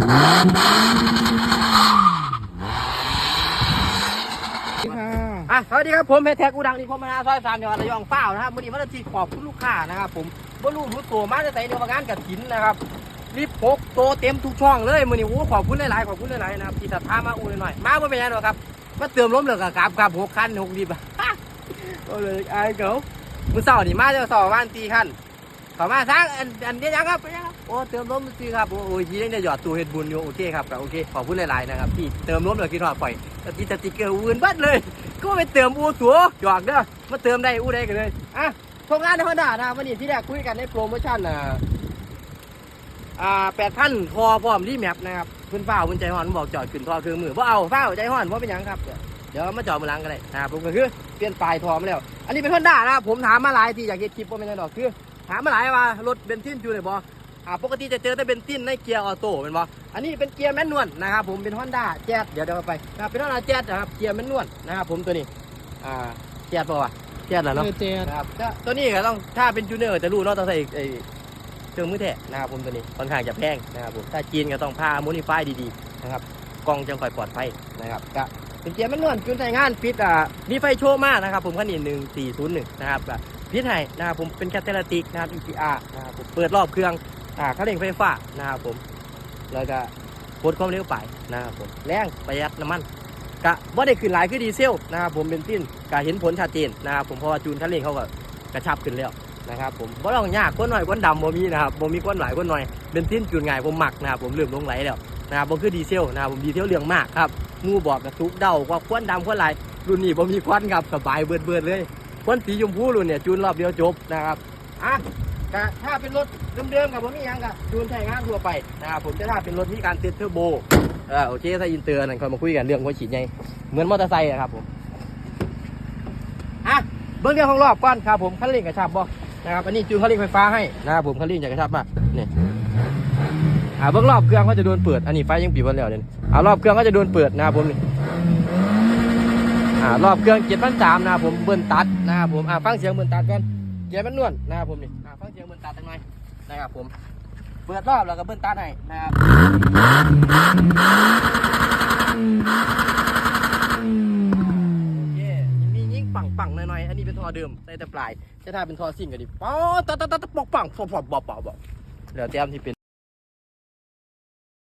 อะสวัสดีครับผมเพชรแท็กอุดังนิคมนาซอยสามจังหวัดระยองเป้านะครับวันนี้วันที่ขอบคุณลูกค้านะครับผมบ่รู้รู้ตัวมาจะใส่เดียวกับงานกับถินนะครับรีบพกโตเต็มทุกช่องเลยมือนี้โอ้ขอบคุณหลายๆขอบคุณหลายๆนะครับที่ศรัทธามาอุ่นหน่อยมาเพื่อเป็นยังไงครับมาเติมล้มเหลือกับกราบกับหกคันหกดิบอะก็เลยไอ้เก๋ามือเสาร์นี่มาจะสอบประมาณตีคัน ต่อมาสร้างอันอันเดียวยังครับเป็นยังครับโอ้เติมล้มซื้อครับโอ้ยยียังจะหยอดตัวเห็ดบุญอยู่โอเคครับก็โอเคขอบคุณหลายๆนะครับที่เติมล้มเหลือกินหอดปล่อยต่ที่สติกเกอร์อื่นบัดเลย ก็ไปเติมอูตัวหยอกเด้อมาเติมได้อูได้กันเลยอะโครงานในฮอนด้านะวันนี้ที่แรกคุยกันในโปรโมชั่นอ่าอ่าแปดพันทอพร้อมรีแมปนะครับเพื่นเฝ้าเพื่นใจห่อนบอกจอดขึ้นทอคือมือว่าเอาเฝ้าใจห่อนว่าเป็นยังครับเดี๋ยวมาจอดมือหลังกันเลยนะผมก็คือเปลี่ยนปลายทอมาแล้ว อันนี้เป็นฮอนด้านะผมถามมาหลายทีอยากเห็นคลิปว่าเป็นยังดอกคือ ถามมาหลายว่ารถเบนซินอยู่เลยบออ่าปกติจะเจอแต่เบนซินในเกียร์ออโต้เป็นบออันนี้เป็นเกียร์แมนนวลนะครับผมเป็นฮอนด้าแจ๊ดเดี๋ยวเดี๋ยวเอาไปนะครับเป็นฮอนด้าแจ๊ดนะครับเกียร์แมนนวลนะครับผมตัวนี้อ่าแจ๊ดป่าวะแจ๊ดเหรอเนาะเจนนะครับก็ตัวนี้ก็ต้องถ้าเป็นจูเนอร์จะรู้เนาะต้องใส่ไอ้เครื่องมือแทะนะครับผมตัวนี้ค่อนข้างจะแพงนะครับผมถ้าจีนก็ต้องพาโมดิฟายดีๆนะครับกล้องจังค่อยปลอดภัยนะครับก็เป็นเกียร์แมันนวลจุนใช้งานปิดอ่ามีไฟโชว์มากนะครับผมคันนี้หนึ่งสี่ศูนย์หนึ่งนะครับก็ พิดให้นะครับผมเป็นแคตเตอร์ติกนะครับ EGR นะครับผมเปิดรอบเครื่องอ่าคันเร่งไฟฟ้านะครับผมแล้วก็กดความเร็วไปนะครับผมแรงประหยัดน้ำมันกะว่าได้ขึ้นหลายคือดีเซลนะครับผมเป็นซินกะเห็นผลชัดเจนนะครับผมเพราะว่าจูนคันเร่งเขาก็กระชับขึ้นแล้วนะครับผมบ่ต้องยากคนหน่อยคนดำบ่มีนะครับบ่มีคนหลายคนหน่อยเป็นซินจูนง่ายผมหมักนะครับผมเริ่มลงไหลแล้วนะครับบ่คือดีเซลนะครับผมดีเซลเรื่องมากครับงูบอกกระตุกเดากว่าควันดำควันหลายรุ่นนี้บ่มีควันครับสบายเบิดเบิดเลย ควันสีชมพูรุ่นเนี่ยจูนรอบเดียวจบนะครับอะกะถ้าเป็นรถเดิมๆกับบ่มียังกะจูนใช้งานทั่วไปนะครับผมแต่ถ้าเป็นรถมีการติดเทอร์โบเออโอเคถ้าอินเตอร์นั่นค่อยมาคุยกันเรื่องหัวฉีดไงเหมือนมอเตอร์ไซค์อะครับผมอะเบื้องเรื่องของรอบก่อนครับผมคันเร่งกระชับบ่นะครับอันนี้จูนคันเร่งไฟฟ้าให้นะครับผมคันเร่งจะกระชับมากนี่อ่าเบื้องรอบเครื่องเขาจะโดนเปิดอันนี้ไฟยังปิดไว้แล้วเนี่ยอ่ารอบเครื่องก็จะโดนเปิดนะครับผมนี่ อ่ารอบเครื่องเจ็ดพันสามนะครับผมเบิ้ลตัดนะครับผมอ่าฟังเสียงเบิ้ลตัดก่อนเกียร์มันนวลนะครับผมนี่อ่าฟังเสียงเบิ้ลตัดตั้งหน่อยนะครับผมเปิดรอบแล้วก็เบิ้ลตัดให้นะครับโอเคมียิงปังปังๆหน่อยๆอันนี้เป็นท่อเดิมใส่แต่ปลายแต่ถ้าเป็นท่อซิ่งก็ดิป๊อดตะตตะตปอกปังปอกปอกปอกปอกเดี๋ยวเตรียมที่เป็น